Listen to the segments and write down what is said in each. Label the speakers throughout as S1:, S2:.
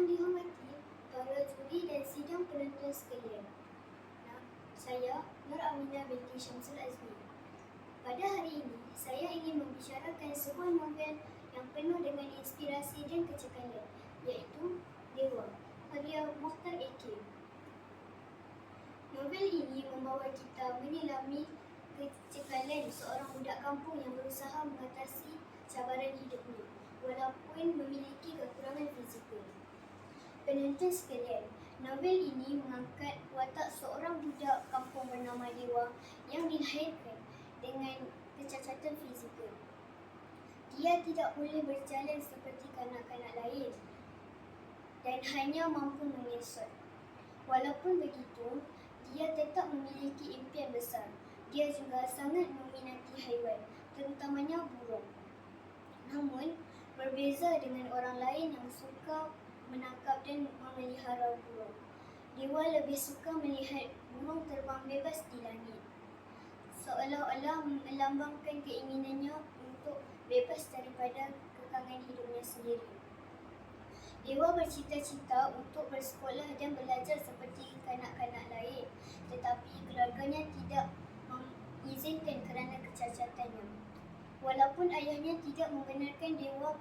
S1: Yang dihormati para juri dan sidang penonton sekalian. Nah, Saya Nur Aminah binti Syamsul Azmi. Pada hari ini, saya ingin membicarakan sebuah novel yang penuh dengan inspirasi dan kecekalan, iaitu Dewa, karya Mokhtar AK. Novel ini membawa kita menyelami kecekalan seorang budak kampung yang berusaha mengatasi cabaran hidupnya walaupun memiliki fizikal. Penonton sekalian, novel ini mengangkat watak seorang budak kampung bernama Dewa yang dilahirkan dengan kecacatan fizikal. Dia tidak boleh berjalan seperti kanak-kanak lain dan hanya mampu mengesot. Walaupun begitu, dia tetap memiliki impian besar. Dia juga sangat meminati haiwan, terutamanya burung. Namun, berbeza dengan orang lain yang suka menangkap dan memelihara burung. Dewa lebih suka melihat burung terbang bebas di langit. Seolah-olah melambangkan keinginannya untuk bebas daripada kekangan hidupnya sendiri. Dewa bercita-cita untuk bersekolah dan belajar seperti kanak-kanak lain tetapi keluarganya tidak mengizinkan kerana kecacatannya. Walaupun ayahnya tidak membenarkan Dewa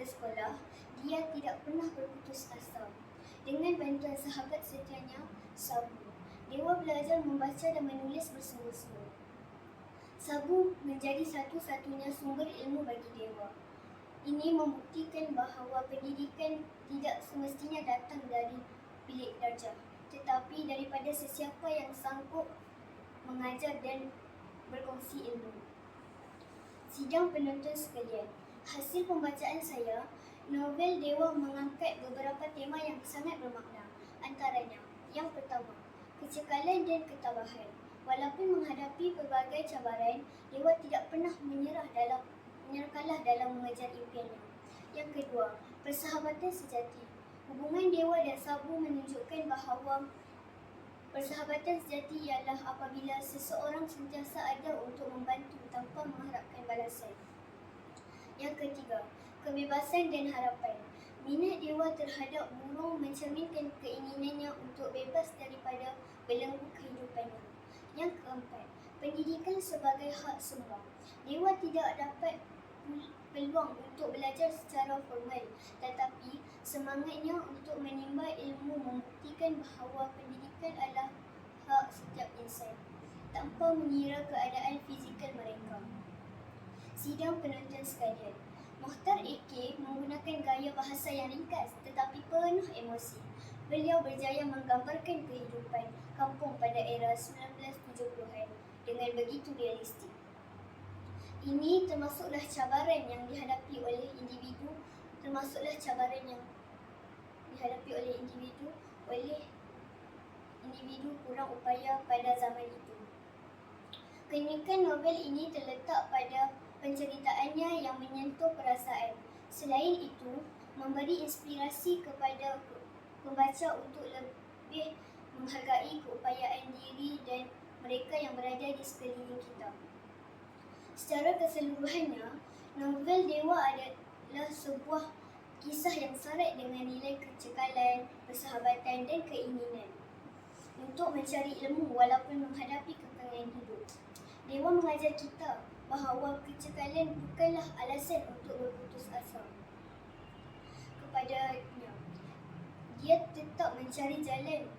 S1: ke sekolah, dia tidak pernah berputus asa. Dengan bantuan sahabat setianya, Sabu, Dewa belajar membaca dan menulis bersungguh-sungguh. Sabu menjadi satu-satunya sumber ilmu bagi Dewa. Ini membuktikan bahawa pendidikan tidak semestinya datang dari bilik darjah, tetapi daripada sesiapa yang sanggup mengajar dan berkongsi ilmu. Sidang penonton sekalian, hasil pembacaan saya, novel Dewa mengangkat beberapa tema yang sangat bermakna. Antaranya, yang pertama, kecekalan dan ketabahan. Walaupun menghadapi pelbagai cabaran, Dewa tidak pernah menyerah dalam menyerahkanlah dalam mengejar impiannya. Yang kedua, persahabatan sejati. Hubungan Dewa dan Sabu menunjukkan bahawa persahabatan sejati ialah apabila seseorang sentiasa ada untuk membantu tanpa mengharapkan balasan. Yang ketiga, kebebasan dan harapan. Minat Dewa terhadap burung mencerminkan keinginannya untuk bebas daripada belenggu kehidupannya. Yang keempat, pendidikan sebagai hak semua. Dewa tidak dapat peluang untuk belajar secara formal tetapi semangatnya untuk menimba ilmu membuktikan bahawa pendidikan adalah hak setiap insan tanpa mengira keadaan fizikal mereka. Sidang penonton sekalian, Mohtar AK menggunakan gaya bahasa yang ringkas tetapi penuh emosi. Beliau berjaya menggambarkan kehidupan kampung pada era 1970-an dengan begitu realistik. Ini termasuklah cabaran yang dihadapi oleh individu, termasuklah cabaran yang dihadapi oleh individu oleh individu kurang upaya pada zaman itu. Keunikan novel ini terletak pada penceritaannya yang menyentuh perasaan. Selain itu, memberi inspirasi kepada pembaca untuk lebih menghargai keupayaan diri dan mereka yang berada di sekeliling kita. Secara keseluruhannya, novel Dewa adalah sebuah kisah yang syarat dengan nilai kecekalan, persahabatan dan keinginan untuk mencari ilmu walaupun menghadapi kekangan hidup. Dewa mengajar kita bahawa kecekalan bukanlah alasan untuk berputus asa. Kepadanya, dia tetap mencari jalan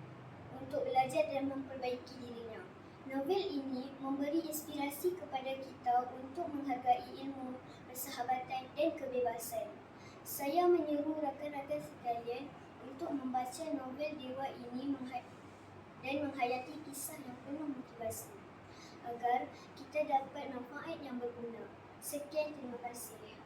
S1: untuk belajar dan memperbaiki dirinya. Novel ini memberi inspirasi kepada kita untuk menghargai ilmu, persahabatan dan kebebasan. Saya menyeru rakan-rakan sekalian untuk membaca novel Dewa ini dan menghayati kisah yang penuh motivasi agar kita dapat manfaat yang berguna. Sekian terima kasih.